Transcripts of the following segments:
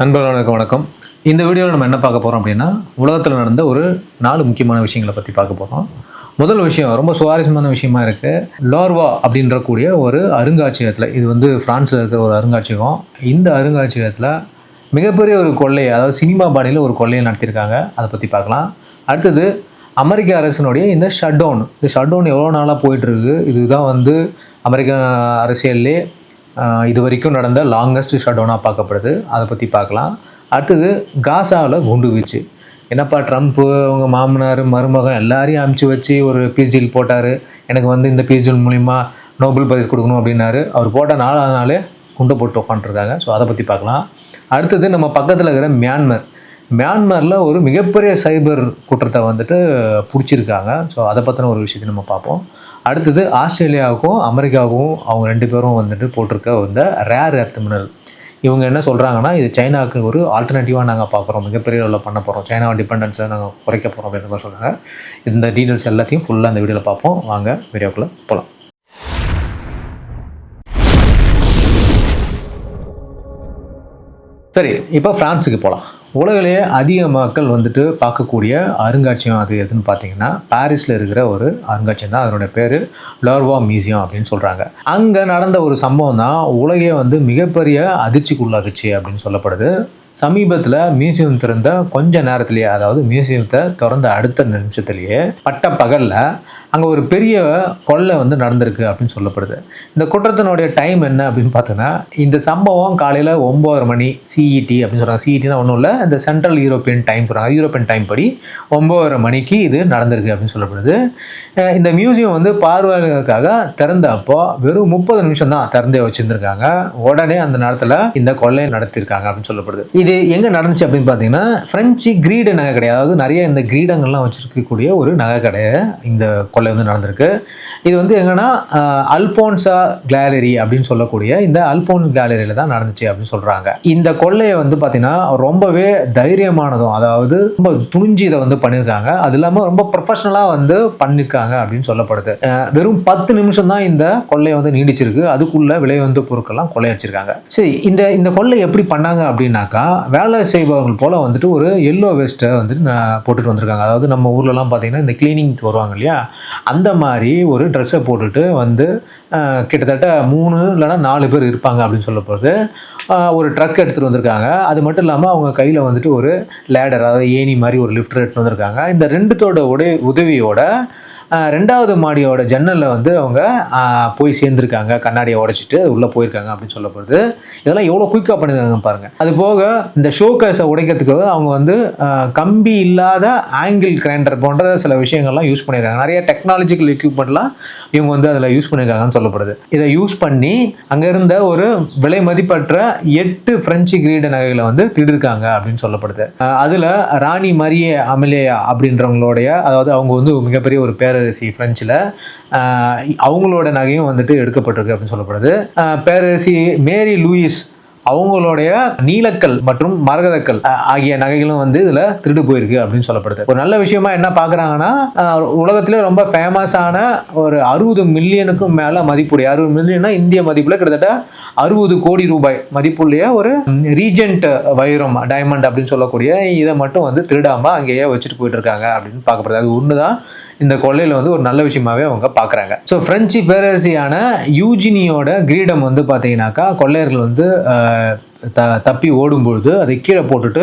நண்பர்களுக்கு வணக்கம். இந்த வீடியோவில் நம்ம என்ன பார்க்க போகிறோம் அப்படின்னா உலகத்தில் நடந்த ஒரு நாலு முக்கியமான விஷயங்களை பற்றி பார்க்க போகிறோம் முதல் விஷயம் ரொம்ப சுவாரஸ்யமான விஷயமா இருக்குது லார்வா அப்படின்ற கூடிய ஒரு அருங்காட்சியகத்தில் இது வந்து ஃப்ரான்ஸில் இருக்கிற ஒரு அருங்காட்சியகம். இந்த அருங்காட்சியகத்தில் மிகப்பெரிய ஒரு கொள்ளை அதாவது சினிமா பாணியில் ஒரு கொள்ளையை நடத்தியிருக்காங்க. அதை பற்றி பார்க்கலாம். அடுத்தது அமெரிக்க அரசினுடைய இந்த ஷட் டவுன் இந்த ஷட் டவுன் எவ்வளோ நாளாக போயிட்டுருக்கு இதுதான் வந்து அமெரிக்க அரசியல்லே இது வரைக்கும் நடந்த லாங்கஸ்ட் ஷட் டவுனாக பார்க்கப்படுது. அதை பற்றி பார்க்கலாம். அடுத்தது காசாவில் குண்டு வீச்சு. என்னப்பா ட்ரம்ப்பு அவங்க மாமனார் மருமகன் எல்லாரையும் அமுச்சு வச்சு ஒரு பீஸ் டீல் போட்டார். எனக்கு வந்து இந்த பீஸ் டீல் மூலிமா நோபல் பரிசு கொடுக்கணும் அப்படின்னாரு. அவர் போட்ட நாலாவது நாளே குண்டை போட்டு உட்காந்துருக்காங்க ஸோ அதை பற்றி பார்க்கலாம். அடுத்தது நம்ம பக்கத்தில் இருக்கிற மியான்மர். மியான்மரில் ஒரு மிகப்பெரிய சைபர் குற்றத்தை வந்துட்டு பிடிச்சிருக்காங்க. ஸோ அதை பற்றின ஒரு விஷயத்தை நம்ம பார்ப்போம். அடுத்தது ஆஸ்திரேலியாவுக்கும் அமெரிக்காவுக்கும் அவங்க ரெண்டு பேரும் வந்துட்டு போட்டிருக்க இந்த ரேர் எர்த் மினல் இவங்க என்ன சொல்கிறாங்கன்னா இது சைனாவுக்கு ஒரு ஆல்டர்னேட்டிவாக நாங்கள் பார்க்குறோம். மிகப்பெரிய அளவில் பண்ண போகிறோம் சைனாவை டிபெண்டன்ஸை நாங்கள் குறைக்க போகிறோம் அப்படின்ற மாதிரி சொல்கிறாங்க இந்த டீட்டெயில்ஸ் எல்லாத்தையும் ஃபுல்லாக இந்த வீடியோவில் பார்ப்போம். வாங்க வீடியோக்குள்ளே போகலாம் சரி இப்போ ஃப்ரான்ஸுக்கு போகலாம் உலகிலேயே அதிக மக்கள் வந்துட்டு பார்க்கக்கூடிய அருங்காட்சியகம் அது எதுன்னு பார்த்தீங்கன்னா பாரிஸில் இருக்கிற ஒரு அருங்காட்சியம் தான். அதனுடைய பேர் லார்வா மியூசியம் அப்படின்னு சொல்கிறாங்க அங்கே நடந்த ஒரு சம்பவம் தான் உலகே வந்து மிகப்பெரிய அதிர்ச்சிக்குள்ளாகுச்சு அப்படின்னு சொல்லப்படுது. சமீபத்தில் மியூசியம் திறந்த கொஞ்ச நேரத்திலேயே அதாவது மியூசியத்தை திறந்த அடுத்த நிமிஷத்துலேயே பட்ட பகலில் அங்கே ஒரு பெரிய கொள்ளை வந்து நடந்திருக்கு அப்படின்னு சொல்லப்படுது. இந்த குற்றத்தினுடைய டைம் என்ன அப்படின்னு பார்த்தோன்னா இந்த சம்பவம் காலையில் ஒம்பது மணி சிஇடி அப்படின்னு சொல்கிறாங்க சிஇடினா ஒன்றும் இல்லை இந்த சென்ட்ரல் யூரோப்பியன் டைம் சொல்கிறாங்க யூரோப்பியன் டைம் படி ஒம்பது மணிக்கு இது நடந்திருக்கு அப்படின்னு சொல்லப்படுது. இந்த மியூசியம் வந்து பார்வையாளர்களுக்காக திறந்தப்போ வெறும் முப்பது நிமிஷம் தான் திறந்தே வச்சுருந்துருக்காங்க. உடனே அந்த நேரத்தில் இந்த கொள்ளையை நடத்தியிருக்காங்க அப்படின்னு சொல்லப்படுது. இது எங்கே நடந்துச்சு அப்படின்னு பார்த்தீங்கன்னா ஃப்ரெஞ்சு கிரீடு நகை கடை. அதாவது நிறைய இந்த கிரீடங்கள்லாம் வச்சுருக்கக்கூடிய ஒரு நகை கடையை இந்த கொள்ளை வந்து நடந்திருக்கு. இது வந்து எங்கன்னா அல்ஃபோன்ஸா கேலரி அப்படின்னு சொல்லக்கூடிய இந்த அல்ஃபோன்ஸ் கேலரியில் தான் நடந்துச்சு அப்படின்னு சொல்கிறாங்க இந்த கொள்ளையை வந்து பார்த்தீங்கன்னா ரொம்பவே தைரியமானதும் அதாவது ரொம்ப துணிஞ்சு இதை வந்து பண்ணியிருக்காங்க அது இல்லாமல் ரொம்ப ப்ரொஃபஷனலாக வந்து பண்ணியிருக்காங்க அப்படின்னு சொல்லப்படுது. வெறும் பத்து நிமிஷம் தான் இந்த கொள்ளையை வந்து நீடிச்சிருக்கு. அதுக்குள்ள விலை வந்து பொருட்கள்லாம் கொள்ளையடிச்சிருக்காங்க. சரி இந்த இந்த கொள்ளை எப்படி பண்ணாங்க அப்படின்னாக்கா வேலை செய்பவர்கள் போல வந்துட்டு ஒரு எல்லோ வேஸ்ட்டை வந்துட்டு போட்டுட்டு வந்திருக்காங்க. அதாவது நம்ம ஊர்லலாம் பார்த்தீங்கன்னா இந்த கிளீனிங்க்கு வருவாங்க இல்லையா? அந்த மாதிரி ஒரு ட்ரெஸ்ஸை போட்டுட்டு வந்து கிட்டத்தட்ட மூணு இல்லைன்னா நாலு பேர் இருப்பாங்க அப்படின்னு சொல்லப்படுது. ஒரு ட்ரக் எடுத்துகிட்டு வந்திருக்காங்க. அது மட்டும் இல்லாமல் அவங்க கையில் வந்துட்டு ஒரு லேடர் அதாவது ஏணி மாதிரி ஒரு லிஃப்டர் எடுத்துட்டு வந்திருக்காங்க. இந்த ரெண்டுத்தோட உடைய உதவியோட ரெண்டாவது மாடியோட ஜன்னலில் வந்து அவங்க போய் சேர்ந்துருக்காங்க. கண்ணாடியை உடைச்சிட்டு உள்ளே போயிருக்காங்க அப்படின்னு சொல்லப்படுது. இதெல்லாம் எவ்வளோ குயிக்காக பண்ணியிருக்காங்க பாருங்கள் அது போக இந்த ஷோகேஸை உடைக்கிறதுக்கு அவங்க வந்து கம்பி இல்லாத ஆங்கிள் கிரைண்டர் போன்ற சில விஷயங்கள்லாம் யூஸ் பண்ணியிருக்காங்க. நிறைய டெக்னாலஜிக்கல் எக்யூப்மெண்ட்லாம் இவங்க வந்து அதில் யூஸ் பண்ணியிருக்காங்கன்னு சொல்லப்படுது. இதை யூஸ் பண்ணி அங்கே இருந்த ஒரு விலை மதிப்பற்ற எட்டு பிரெஞ்சு கிரீட நகைகளை வந்து திடிருக்காங்க அப்படின்னு சொல்லப்படுது. அதில் ராணி மரிய அமலேயா அப்படின்றவங்களுடைய அதாவது அவங்க வந்து மிகப்பெரிய ஒரு பேரரசி பிரெஞ்சில் அவங்களோட நகையும் வந்துட்டு எடுக்கப்பட்டிருக்கு அப்படின்னு சொல்லப்படுது. பேரரசி மேரி லூயிஸ் அவங்களுடைய நீலக்கல் மற்றும் மரகதக்கல் ஆகிய நகைகளும் வந்து இதில் திருடு போயிருக்கு அப்படின்னு சொல்லப்படுது. ஒரு நல்ல விஷயமா என்ன பார்க்குறாங்கன்னா உலகத்திலே ரொம்ப ஃபேமஸான ஒரு அறுபது மில்லியனுக்கும் மேலே மதிப்புடைய அறுபது மில்லியனா இந்திய மதிப்பில் கிட்டத்தட்ட அறுபது கோடி ரூபாய் மதிப்புடைய ஒரு ரீஜென்ட் வைரம் டைமண்ட் அப்படின்னு சொல்லக்கூடிய இதை மட்டும் வந்து திருடாமல் அங்கேயே வச்சுட்டு போயிட்டு இருக்காங்க அப்படின்னு பார்க்கப்படுது. அது ஒன்று தான் இந்த கொள்ளையில் வந்து ஒரு நல்ல விஷயமாவே அவங்க பார்க்குறாங்க ஸோ பிரெஞ்சு பேரரசியான யூஜினியோட கிரீடம் வந்து பார்த்தீங்கன்னாக்கா கொள்ளையர்கள் வந்து த தப்பி ஓடும்பொழுது அதை கீழே போட்டுட்டு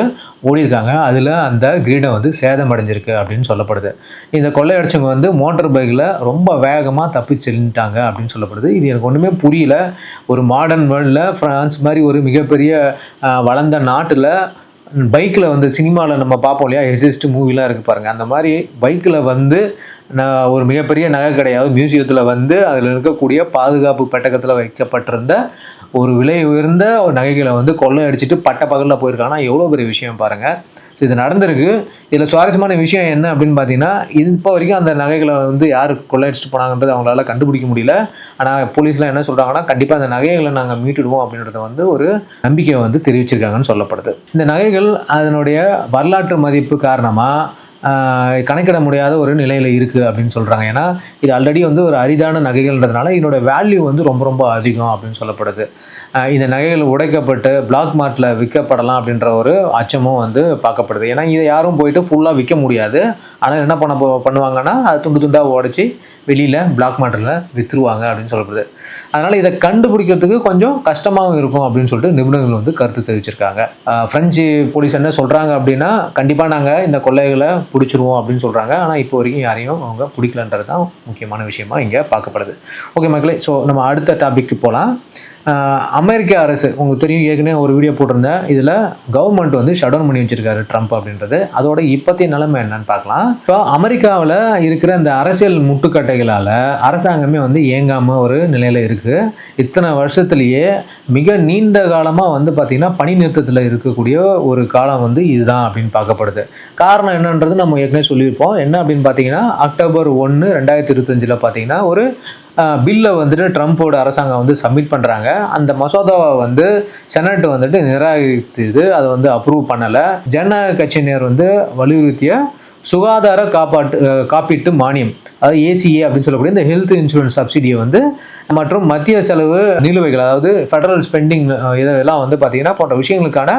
ஓடிருக்காங்க அதில் அந்த கிரீடம் வந்து சேதமடைஞ்சிருக்கு அப்படின்னு சொல்லப்படுது. இந்த கொள்ளையடிச்சவங்க வந்து மோட்டர் பைக்கில் ரொம்ப வேகமாக தப்பி செல்லிட்டாங்க அப்படின்னு சொல்லப்படுது. இது எனக்கு ஒன்றுமே புரியல. ஒரு மாடர்ன் வேர்ல்டில் ஃப்ரான்ஸ் மாதிரி ஒரு மிகப்பெரிய வளர்ந்த நாட்டில் பைக்கில் வந்து சினிமாவில் நம்ம பார்ப்போம் இல்லையா? எசிஸ்ட் மூவிலாம் இருக்குது பாருங்கள் அந்த மாதிரி பைக்கில் வந்து நான் ஒரு மிகப்பெரிய நகை கிடையாது மியூசியத்தில் வந்து அதில் இருக்கக்கூடிய பாதுகாப்பு பெட்டகத்தில் வைக்கப்பட்டிருந்த ஒரு விலை உயர்ந்த ஒரு நகைகளை வந்து கொள்ளையடிச்சிட்டு பட்ட பகலில் போயிருக்காங்கன்னா எவ்வளோ பெரிய விஷயம் பாருங்கள் ஸோ இது நடந்திருக்கு. இதில் சுவாரஸ்யமான விஷயம் என்ன அப்படின்னு பார்த்தீங்கன்னா இது இப்போ வரைக்கும் அந்த நகைகளை வந்து யார் கொள்ளையடிச்சிட்டு போனாங்கன்றது அவங்களால கண்டுபிடிக்க முடியல. ஆனால் போலீஸ்லாம் என்ன சொல்கிறாங்கன்னா கண்டிப்பாக அந்த நகைகளை நாங்கள் மீட்டுடுவோம் அப்படின்றத வந்து ஒரு நம்பிக்கையை வந்து தெரிவிச்சிருக்காங்கன்னு சொல்லப்படுது. இந்த நகைகள் அதனுடைய வரலாற்று மதிப்பு காரணமாக கணக்கிட முடியாத ஒரு நிலையில் இருக்குது அப்படின்னு சொல்கிறாங்க ஏன்னா இது ஆல்ரெடி வந்து ஒரு அரிதான நகைகள்ன்றதுனால இதனோட வேல்யூ வந்து ரொம்ப ரொம்ப அதிகம் அப்படின்னு சொல்லப்படுது. இந்த நகைகள் உடைக்கப்பட்டு பிளாக் மார்ட்டில் விற்கப்படலாம் அப்படின்ற ஒரு அச்சமும் வந்து பார்க்கப்படுது. ஏன்னா இதை யாரும் போயிட்டு ஃபுல்லாக விற்க முடியாது. ஆனால் என்ன பண்ண போ- பண்ணுவாங்கன்னா அது துண்டு துண்டாக உடச்சி வெளியில் பிளாக் மார்க்கெட்டில் விற்றுருவாங்க அப்படின்னு சொல்லப்படுது. அதனால் இதை கண்டுபிடிக்கிறதுக்கு கொஞ்சம் கஷ்டமாகவும் இருக்கும் அப்படின்னு சொல்லிட்டு நிபுணர்கள் வந்து கருத்து தெரிவிச்சிருக்காங்க. ஃப்ரெஞ்சு போலீஸ் என்ன சொல்கிறாங்க அப்படின்னா கண்டிப்பாக நாங்கள் இந்த கொள்ளைகளை பிடிச்சிருவோம் அப்படின்னு சொல்கிறாங்க ஆனால் இப்போ வரைக்கும் யாரையும் அவங்க பிடிக்கலன்றது தான் முக்கியமான விஷயமா இங்கே பார்க்கப்படுது. ஓகே மக்களே ஸோ நம்ம அடுத்த டாபிக்கு போகலாம் அமெரிக்க அரசு உங்களுக்கு தெரியும் ஏற்கனவே ஒரு வீடியோ போட்டிருந்தேன். இதில் கவர்மெண்ட் வந்து ஷட் டவுன் பண்ணி வச்சிருக்காரு ட்ரம்ப் அப்படின்றது. அதோட இப்போத்தைய நிலைமை என்னன்னு பார்க்கலாம். ஸோ அமெரிக்காவில் இருக்கிற இந்த அரசியல் முட்டுக்கட்டைகளால் அரசாங்கமே வந்து இயங்காமல் ஒரு நிலையில் இருக்குது இத்தனை வருஷத்துலேயே மிக நீண்ட காலமாக வந்து பார்த்திங்கன்னா பணி நிறுத்தத்தில் இருக்கக்கூடிய ஒரு காலம் வந்து இதுதான் அப்படின்னு பார்க்கப்படுது. காரணம் என்னன்றது நம்ம ஏற்கனவே சொல்லியிருப்போம். என்ன அப்படின்னு பார்த்தீங்கன்னா அக்டோபர் ஒன்று ரெண்டாயிரத்தி இருபத்தஞ்சில் பார்த்தீங்கன்னா ஒரு பில்லை வந்துட்டு ட்ரம்ப்போட அரசாங்கம் வந்து சப்மிட் பண்ணுறாங்க அந்த மசோதாவை வந்து செனட் வந்துட்டு நிராகரித்தது. அதை வந்து அப்ரூவ் பண்ணலை. ஜனநாயக கட்சியினர் வந்து வலியுறுத்திய சுகாதார காப்பாட்டு காப்பீட்டு மானியம் அதாவது ஏசிஏ அப்படின்னு சொல்லக்கூடிய இந்த ஹெல்த் இன்சூரன்ஸ் சப்சிடியை வந்து மற்றும் மத்திய செலவு நிலுவைகள் அதாவது ஃபெடரல் ஸ்பெண்டிங் இதெல்லாம் வந்து பார்த்திங்கன்னா போன்ற விஷயங்களுக்கான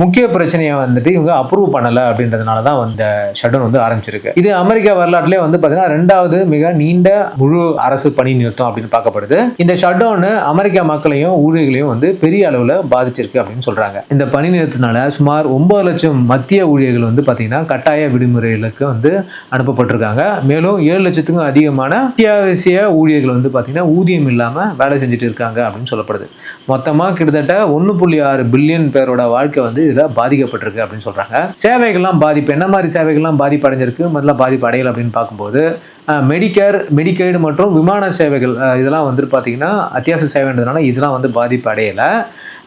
முக்கிய பிரச்சனையை வந்துட்டு இவங்க அப்ரூவ் பண்ணலை அப்படின்றதுனால தான் இந்த ஷட்டவுன் வந்து ஆரம்பிச்சிருக்கு. இது அமெரிக்கா வரலாற்றிலே வந்து பார்த்தீங்கன்னா ரெண்டாவது மிக நீண்ட முழு அரசு பணி நிறுத்தம் அப்படின்னு பார்க்கப்படுது. இந்த ஷட்டவுன் அமெரிக்கா மக்களையும் ஊழியர்களையும் வந்து பெரிய அளவில் பாதிச்சிருக்கு அப்படின்னு சொல்கிறாங்க இந்த பணி நிறுத்தத்தினால சுமார் ஒன்பது லட்சம் மத்திய ஊழியர்கள் வந்து பார்த்தீங்கன்னா கட்டாய விடுமுறைகளுக்கு வந்து அனுப்பப்பட்டிருக்காங்க. மேலும் ஏழு லட்சத்துக்கும் அதிகமான அத்தியாவசிய ஊழியர்கள் வந்து பார்த்தீங்கன்னா ஊதியம் இல்லாமல் வேலை செஞ்சுட்டு இருக்காங்க அப்படின்னு சொல்லப்படுது. மொத்தமாக கிட்டத்தட்ட ஒன்று புள்ளி ஆறு பில்லியன் பேரோட வாழ்க்கை வந்து இதில் பாதிக்கப்பட்டிருக்கு அப்படின்னு சொல்கிறாங்க சேவைகள்லாம் பாதிப்பு என்ன மாதிரி சேவைகள்லாம் பாதிப்பு அடைஞ்சிருக்கு முதல்ல பாதிப்பு அடையலை அப்படின்னு பார்க்கும்போது மெடிக்கேர் மெடிக்கைடு மற்றும் விமான சேவைகள் இதெல்லாம் வந்துட்டு பார்த்தீங்கன்னா அத்தியாவசிய சேவைன்றதுனால இதெல்லாம் வந்து பாதிப்பு அடையலை.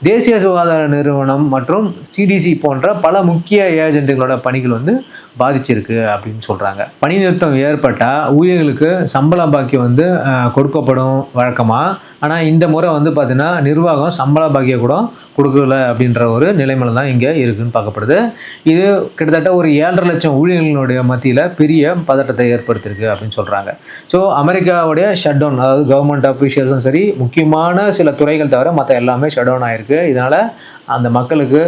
தேசிய சுகாதார நிறுவனம் மற்றும் சிடிசி போன்ற பல முக்கிய ஏஜென்ட்டுகளோட பணிகள் வந்து பாதிச்சிருக்கு அப்படின்னு சொல்கிறாங்க பணி நிறுத்தம் ஏற்பட்டால் ஊழியர்களுக்கு சம்பள பாக்கியம் வந்து கொடுக்கப்படும் வழக்கமாக ஆனால் இந்த முறை வந்து பார்த்திங்கன்னா நிர்வாகம் சம்பள பாக்கியம் கூட கொடுக்கல அப்படின்ற ஒரு நிலைமையில தான் இங்கே இருக்குன்னு பார்க்கப்படுது. இது கிட்டத்தட்ட ஒரு ஏழரை லட்சம் ஊழியர்களுடைய மத்தியில் பெரிய பதட்டத்தை ஏற்படுத்தியிருக்கு அப்படின்னு சொல்கிறாங்க ஸோ அமெரிக்காவுடைய ஷட் டவுன் அதாவது கவர்மெண்ட் அஃபீஷியல்ஸும் சரி முக்கியமான சில துறைகள் தவிர மற்ற எல்லாமே ஷட் டவுன் ஆகிருக்கு இதனால் அந்த மக்களுக்கு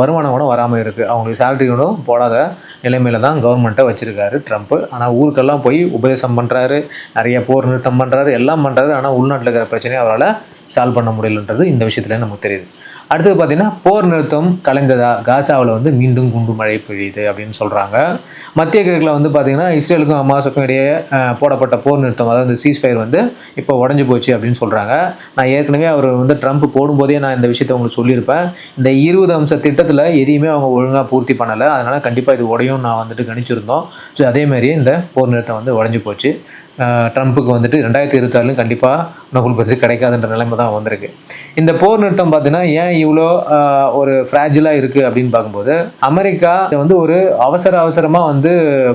வருமானம் கூட வராமல் இருக்குது அவங்களுக்கு சேலரி கூட போடாத நிலைமையில தான் கவர்மெண்ட்டை வச்சுருக்காரு ட்ரம்ப் ஆனால் ஊருக்கெல்லாம் போய் உபதேசம் பண்ணுறாரு நிறைய போர் நிறுத்தம் பண்ணுறாரு எல்லாம் பண்ணுறாரு ஆனால் உள்நாட்டில் இருக்கிற பிரச்சனையை அவரால் சால்வ் பண்ண முடியலன்றது இந்த விஷயத்துல நமக்கு தெரியுது. அடுத்தது பார்த்தீங்கன்னா போர் நிறுத்தம் கலைந்ததா? காசாவில் வந்து மீண்டும் குண்டு மழை பெய்யுது அப்படின்னு சொல்கிறாங்க மத்திய கிழக்கில் வந்து பார்த்தீங்கன்னா இஸ்ரேலுக்கும் ஹமாஸுக்கும் இடையே போடப்பட்ட போர் நிறுத்தம் அதாவது சீஸ் ஃபயர் வந்து இப்போ உடஞ்சி போச்சு அப்படின்னு சொல்கிறாங்க நான் ஏற்கனவே அவர் வந்து ட்ரம்ப் போடும்போதே நான் இந்த விஷயத்தை உங்களுக்கு சொல்லியிருப்பேன். இந்த இருபது அம்ச திட்டத்தில் எதையுமே அவங்க ஒழுங்காக பூர்த்தி பண்ணலை. அதனால் கண்டிப்பாக இது உடையும் நான் வந்துட்டு கணிச்சிருந்தோம். ஸோ அதேமாதிரியே இந்த போர் நிறுத்தம் வந்து உடஞ்சி போச்சு. ட்ரம்ப்புக்கு வந்துட்டு ரெண்டாயிரத்தி இருபத்தாறுலையும் கண்டிப்பாக நோபல் பரிசு கிடைக்காதுன்ற நிலைமை தான் வந்திருக்கு. இந்த போர் நிறுத்தம் பார்த்தீங்கன்னா ஏன் இவ்வளோ ஒரு ஃப்ராஜிலாக இருக்குது அப்படின்னு பார்க்கும்போது அமெரிக்கா இதை வந்து ஒரு அவசர அவசரமாக வந்து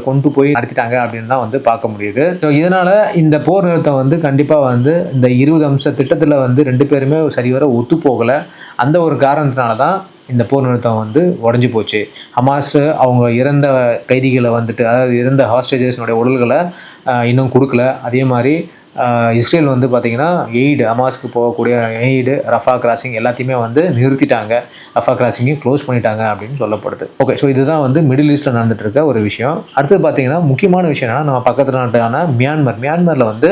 கொண்டு போய் நடத்திட்டாங்க அப்படின்னு தான் வந்து பார்க்க முடியுது. ஸோ இதனால் இந்த போர் நிறுத்தம் வந்து கண்டிப்பாக வந்து இந்த இருபது அம்ச திட்டத்தில் வந்து ரெண்டு பேருமே சரிவர ஒத்து போகலை அந்த ஒரு காரணத்தினால தான் இந்த போர் நிறுத்தம் வந்து உடஞ்சி போச்சு. ஹமாஸ் அவங்க இறந்த கைதிகளை வந்துட்டு அதாவது இறந்த ஹாஸ்டேஜஸ்னுடைய உடல்களை இன்னும் கொடுக்கல. அதே மாதிரி இஸ்ரேல் வந்து பார்த்திங்கன்னா எய்டு அமாஸ்க்கு போகக்கூடிய எய்டு ரஃபா கிராசிங் எல்லாத்தையுமே வந்து நிறுத்திட்டாங்க. ரஃபா கிராசிங்கையும் க்ளோஸ் பண்ணிட்டாங்க அப்படின்னு சொல்லப்படுது. ஓகே ஸோ இதுதான் வந்து மிடில் ஈஸ்ட்டில் நடந்துட்டு இருக்க ஒரு விஷயம். அடுத்து பார்த்தீங்கன்னா முக்கியமான விஷயம் என்னென்னா நம்ம பக்கத்து நாட்டான மியான்மர். மியான்மரில் வந்து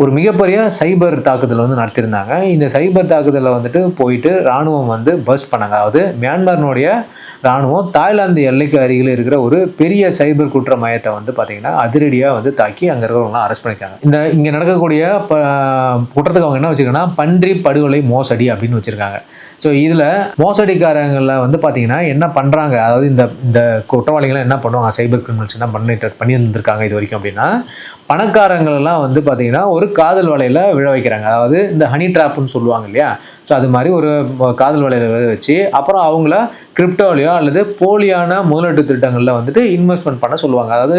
ஒரு மிகப்பெரிய சைபர் தாக்குதல் வந்து நடத்தியிருந்தாங்க. இந்த சைபர் தாக்குதலில் வந்துட்டு போயிட்டு ராணுவம் வந்து பஸ்ட் பண்ணாங்க. அதாவது மியான்மர்னுடைய ராணுவம் தாய்லாந்து எல்லைக்கு அருகில் இருக்கிற ஒரு பெரிய சைபர் குற்ற மையத்தை வந்து பார்த்தீங்கன்னா அதிரடியாக வந்து தாக்கி அங்கே இருக்கிறவங்களாம் அரெஸ்ட் பண்ணியிருக்காங்க. இந்த இங்கே நடக்கக்கூடிய ப குற்றத்துக்கு அவங்க என்ன வச்சுருக்காங்கன்னா பன்றி படுகொலை மோசடி அப்படின்னு வச்சுருக்காங்க. ஸோ இதில் மோசடிக்காரங்களில் வந்து பார்த்தீங்கன்னா என்ன பண்ணுறாங்க அதாவது இந்த இந்த குற்றவாளிகள்லாம் என்ன பண்ணுவாங்க? சைபர் கிரிமினல்ஸ் என்ன பண்ணிட்டு பண்ணி இருந்திருக்காங்க இது வரைக்கும் அப்படின்னா பணக்காரங்களெல்லாம் வந்து பார்த்தீங்கன்னா ஒரு காதல் வலையில் விழ வைக்கிறாங்க. அதாவது இந்த ஹனி ட்ராப்னு சொல்லுவாங்க இல்லையா? ஸோ அது மாதிரி ஒரு காதல் வலையில் விழ வச்சு அப்புறம் அவங்கள கிரிப்டோலையோ அல்லது போலியான முதலீட்டு திட்டங்களில் வந்துட்டு இன்வெஸ்ட்மெண்ட் பண்ண சொல்லுவாங்க. அதாவது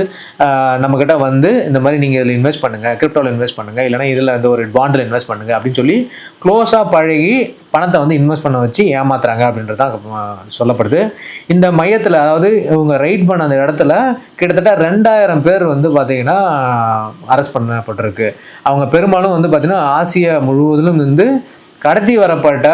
நம்மக்கிட்ட வந்து இந்த மாதிரி நீங்கள் இதில் இன்வெஸ்ட் பண்ணுங்கள் கிரிப்டோவில் இன்வெஸ்ட் பண்ணுங்கள் இல்லைனா இதில் இந்த ஒரு பாண்டில் இன்வெஸ்ட் பண்ணுங்கள் அப்படின்னு சொல்லி க்ளோஸாக பழகி பணத்தை வந்து இன்வெஸ்ட் பண்ண வச்சு ஏமாத்துறாங்க அப்படின்றது தான் சொல்லப்படுது. இந்த மையத்தில் அதாவது இவங்க ரைட் பண்ண அந்த இடத்துல கிட்டத்தட்ட ரெண்டாயிரம் பேர் வந்து பார்த்திங்கன்னா அரெஸ்ட் பண்ணப்பட்டிருக்கு. அவங்க பெரும்பாலும் வந்து பார்த்திங்கன்னா ஆசியா முழுவதிலும் இருந்து கடத்தி வரப்பட்ட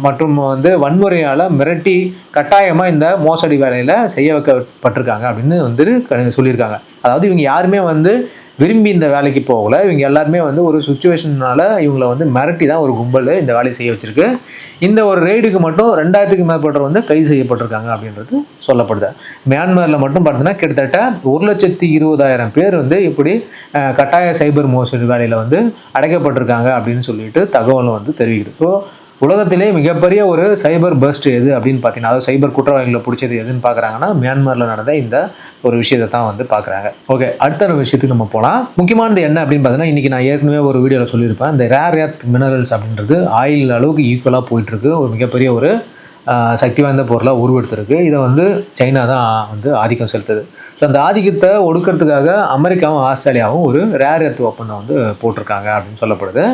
மற்றும் வந்து வன்முறையால் மிரட்டி கட்டாயமாக இந்த மோசடி வேலையில் செய்ய வைக்கப்பட்டிருக்காங்க அப்படின்னு வந்து க- சொல்லியிருக்காங்க. அதாவது இவங்க யாருமே வந்து விரும்பி இந்த வேலைக்கு போகல. இவங்க எல்லாருமே வந்து ஒரு சுச்சுவேஷனால இவங்களை வந்து மிரட்டி தான் ஒரு கும்பல் இந்த வேலையை செய்ய வச்சிருக்கு. இந்த ஒரு ரெய்டுக்கு மட்டும் ரெண்டாயிரத்துக்கு மேற்பட்டவர் வந்து கைது செய்யப்பட்டிருக்காங்க அப்படின்றது சொல்லப்படுது. மியான்மரில் மட்டும் பார்த்தீங்கன்னா கிட்டத்தட்ட ஒரு லட்சத்தி இருபதாயிரம் பேர் வந்து இப்படி கட்டாய சைபர் மோசடி வேலையில் வந்து அடைக்கப்பட்டிருக்காங்க அப்படின்னு சொல்லிட்டு தகவலும் வந்து தெரிவிக்குது. ஸோ உலகத்திலே மிகப்பெரிய ஒரு சைபர் பஸ்ட் எது அப்படின்னு பார்த்தீங்கன்னா அதாவது சைபர் குற்றவாளிகளை பிடிச்சது எதுன்னு பார்க்குறாங்கன்னா மியான்மரில் நடந்த இந்த ஒரு விஷயத்தை தான் வந்து பார்க்குறாங்க. ஓகே அடுத்த ஒரு விஷயத்துக்கு நம்ம போகலாம் முக்கியமானது என்ன அப்படின்னு பார்த்தீங்கன்னா இன்றைக்கி நான் ஏற்கனவே ஒரு வீடியோவில் சொல்லியிருப்பேன். இந்த ரேர் எர்த் மினரல்ஸ் அப்படின்றது ஆயில் அளவுக்கு ஈக்குவலாக போயிட்டுருக்கு ஒரு மிகப்பெரிய ஒரு சக்தி வாய்ந்த பொருளாக உருவெடுத்திருக்கு. இதை வந்து சைனா தான் வந்து ஆதிக்கம் செலுத்துது. ஸோ அந்த ஆதிக்கத்தை ஒடுக்கிறதுக்காக அமெரிக்காவும் ஆஸ்திரேலியாவும் ஒரு ரேர் எர்த் ஒப்பந்தம் வந்து போட்டிருக்காங்க அப்படின்னு சொல்லப்படுது.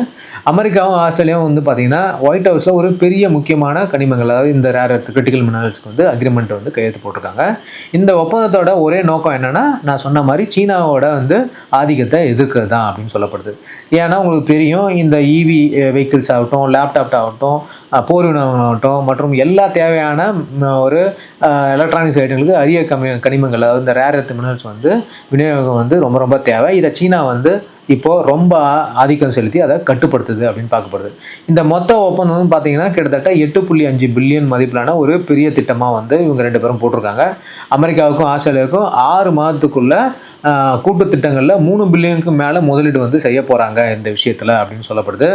அமெரிக்காவும் ஆஸ்திரேலியாவும் வந்து பார்த்திங்கன்னா ஒயிட் ஹவுஸில் ஒரு பெரிய முக்கியமான கனிமங்கள் அதாவது இந்த ரேர் எர்த் கிரிட்டிக்கல் மினரல்ஸ்க்கு வந்து அக்ரிமெண்ட் வந்து கையெழுத்து போட்டிருக்காங்க. இந்த ஒப்பந்தத்தோட ஒரே நோக்கம் என்னன்னா நான் சொன்ன மாதிரி சீனாவோட வந்து ஆதிக்கத்தை எதிர்க்கிறது தான் அப்படின்னு சொல்லப்படுது. ஏன்னா உங்களுக்கு தெரியும் இந்த இவி வெஹிக்கிள்ஸ் ஆகட்டும் லேப்டாப் ஆகட்டும் போர் விமானங்கள் ஆகட்டும் மற்றும் எல்லா தேவையான ஒரு எலக்ட்ரானிக்ஸ் ஐட்டங்களுக்கு அரிய கமி கனிமங்கள் அதாவது இந்த ரேர் எர்த் மினரல்ஸ் வந்து விநியோகம் வந்து ரொம்ப ரொம்ப தேவை. இதை சீனா வந்து இப்போ ரொம்ப ஆதிக்கம் செலுத்தி அதை கட்டுப்படுத்துது அப்படின்னு பார்க்கப்படுது. இந்த மொத்த ஒப்பந்தம் வந்து பார்த்தீங்கன்னா கிட்டத்தட்ட எட்டு புள்ளி அஞ்சு பில்லியன் மதிப்பிலான ஒரு பெரிய திட்டமாக வந்து இவங்க ரெண்டு பேரும் போட்டிருக்காங்க. அமெரிக்காவுக்கும் ஆஸ்திரேலியாவுக்கும் ஆறு மாதத்துக்குள்ள கூட்டு திட்டங்களில் மூணு பில்லியனுக்கு மேலே முதலீடு வந்து செய்ய போகிறாங்க இந்த விஷயத்தில் அப்படின்னு சொல்லப்படுது.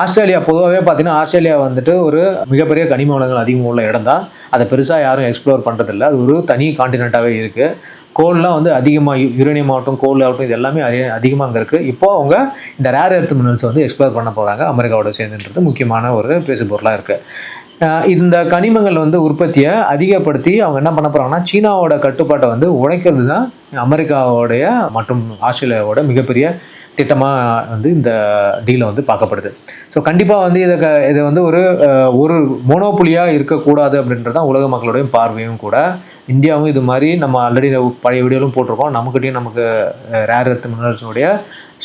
ஆஸ்திரேலியா பொதுவாகவே பார்த்தீங்கன்னா ஆஸ்திரேலியா வந்துட்டு ஒரு மிகப்பெரிய கனிம வளங்கள் அதிகம் உள்ள இடம் தான். அதை பெருசாக யாரும் எக்ஸ்ப்ளோர் பண்ணுறதில்ல அது ஒரு தனி காண்டினெண்ட்டாகவே இருக்குது கோல்லாம் வந்து அதிகமாக யுரேனியம் ஆகட்டும் கோல் ஆகட்டும் இது எல்லாமே அதிகமாக அங்கே இருக்குது இப்போ அவங்க இந்த ரேர் எர்த் மினரல்ஸ் வந்து எக்ஸ்ப்ளோர் பண்ண போகிறாங்க அமெரிக்காவோட சேர்ந்துன்றது முக்கியமான ஒரு பேசு பொருளாக இருக்குது இந்த கனிமங்கள் வந்து உற்பத்தியை அதிகப்படுத்தி அவங்க என்ன பண்ண போகிறாங்கன்னா சீனாவோட கட்டுப்பாட்டை வந்து உடைக்கிறது தான் அமெரிக்காவோடைய மற்றும் ஆஸ்திரேலியாவோட மிகப்பெரிய திட்டமாக வந்து இந்த டீலை வந்து பார்க்கப்படுது. ஸோ கண்டிப்பாக வந்து இதை க இது வந்து ஒரு ஒரு மோனோப்புலியாக இருக்கக்கூடாது அப்படின்றது தான் உலக மக்களுடைய பார்வையும் கூட. இந்தியாவும் இது மாதிரி நம்ம ஆல்ரெடி பழைய வீடியோலும் போட்டிருக்கோம். நமக்கிட்டையும் நமக்கு ரேர் எர்த் மினரல்ஸுடைய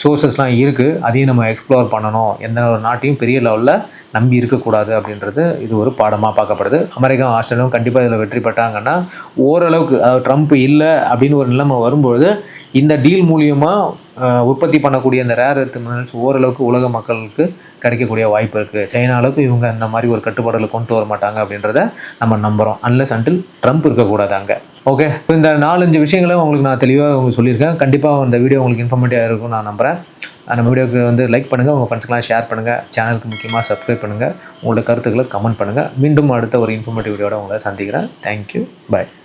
சோர்சஸ்லாம் இருக்குது அதையும் நம்ம எக்ஸ்ப்ளோர் பண்ணணும். எந்த ஒரு நாட்டையும் பெரிய லெவலில் நம்பி இருக்கக்கூடாது அப்படின்றது இது ஒரு பாடமாக பார்க்கப்படுது. அமெரிக்கா ஆஸ்திரேலியாவும் கண்டிப்பாக இதில் வெற்றி பெற்றாங்கன்னா ஓரளவுக்கு அதாவது ட்ரம்ப் இல்லை அப்படின்னு ஒரு நிலைமை வரும்பொழுது இந்த டீல் மூலியமாக உற்பத்தி பண்ணக்கூடிய இந்த ரேர் எர்த் மினரல்ஸ் ஓரளவுக்கு உலக மக்களுக்கு கிடைக்கக்கூடிய வாய்ப்பு இருக்குது சைனா அளவுக்கு இவங்க இந்த மாதிரி ஒரு கட்டுப்பாடுகளை கொண்டு வர மாட்டாங்க அப்படின்றத நம்ம நம்புகிறோம் அன்லஸ் அன்டில் ட்ரம்ப் இருக்கக்கூடாது அங்கே. ஓகே இப்போ இந்த நாலஞ்சு விஷயங்களை உங்களுக்கு நான் தெளிவாக உங்களுக்கு சொல்லியிருக்கேன். கண்டிப்பாக இந்த வீடியோ உங்களுக்கு இன்ஃபர்மேட்டிவாக இருக்கும் நான் நம்புகிறேன் நம்ம வீடியோக்கு வந்து லைக் பண்ணுங்கள் உங்கள் ஃப்ரெண்ட்ஸ்க்கெலாம் ஷேர் பண்ணுங்கள் சேனலுக்கு முக்கியமாக சப்ஸ்கிரைப் பண்ணுங்கள் உங்களோட கருத்துக்களை கமெண்ட் பண்ணுங்கள் மீண்டும் அடுத்த ஒரு இன்ஃபர்மேட்டிவ் வீடியோட உங்களை சந்திக்கிறேன். Thank you bye